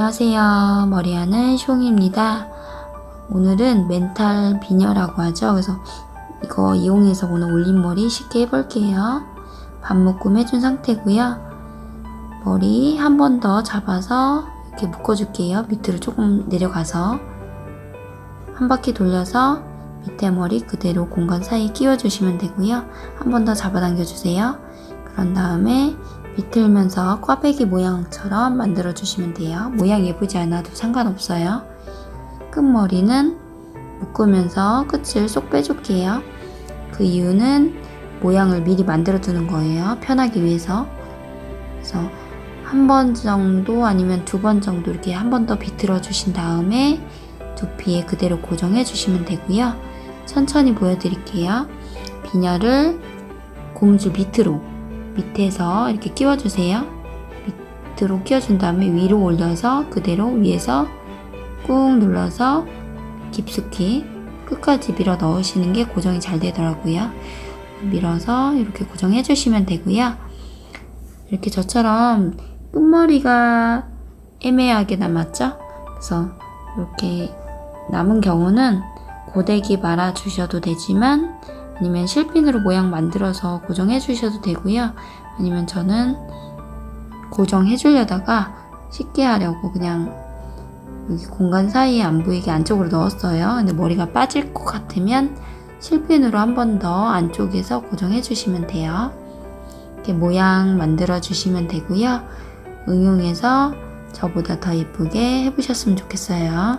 안녕하세요. 머리하는 숑입니다. 오늘은 멘탈 비녀라고 하죠. 그래서 이거 이용해서 오늘 올림머리 쉽게 해볼게요. 반 묶음 해준 상태고요. 머리 한 번 더 잡아서 이렇게 묶어줄게요. 밑으로 조금 내려가서 한 바퀴 돌려서 밑에 머리 그대로 공간 사이에 끼워주시면 되고요. 한 번 더 잡아당겨주세요. 그런 다음에 비틀면서 꽈배기 모양처럼 만들어 주시면 돼요. 모양 예쁘지 않아도 상관없어요. 끝머리는 묶으면서 끝을 쏙 빼줄게요. 그 이유는 모양을 미리 만들어 두는 거예요. 편하기 위해서. 그래서 한 번 정도 아니면 두 번 정도 이렇게 한 번 더 비틀어 주신 다음에 두피에 그대로 고정해 주시면 되고요. 천천히 보여드릴게요. 비녀를 고무줄 밑으로 밑에서 이렇게 끼워주세요. 밑으로 끼워준 다음에 위로 올려서 그대로 위에서 꾹 눌러서 깊숙이 끝까지 밀어 넣으시는 게 고정이 잘 되더라고요. 밀어서 이렇게 고정해 주시면 되고요. 이렇게 저처럼 끝머리가 애매하게 남았죠? 그래서 이렇게 남은 경우는 고데기 말아 주셔도 되지만 아니면 실핀으로 모양 만들어서 고정해 주셔도 되고요. 아니면 저는 고정해 주려다가 쉽게 하려고 그냥 여기 공간 사이에 안 보이게 안쪽으로 넣었어요. 근데 머리가 빠질 것 같으면 실핀으로 한 번 더 안쪽에서 고정해 주시면 돼요. 이렇게 모양 만들어 주시면 되고요. 응용해서 저보다 더 예쁘게 해보셨으면 좋겠어요.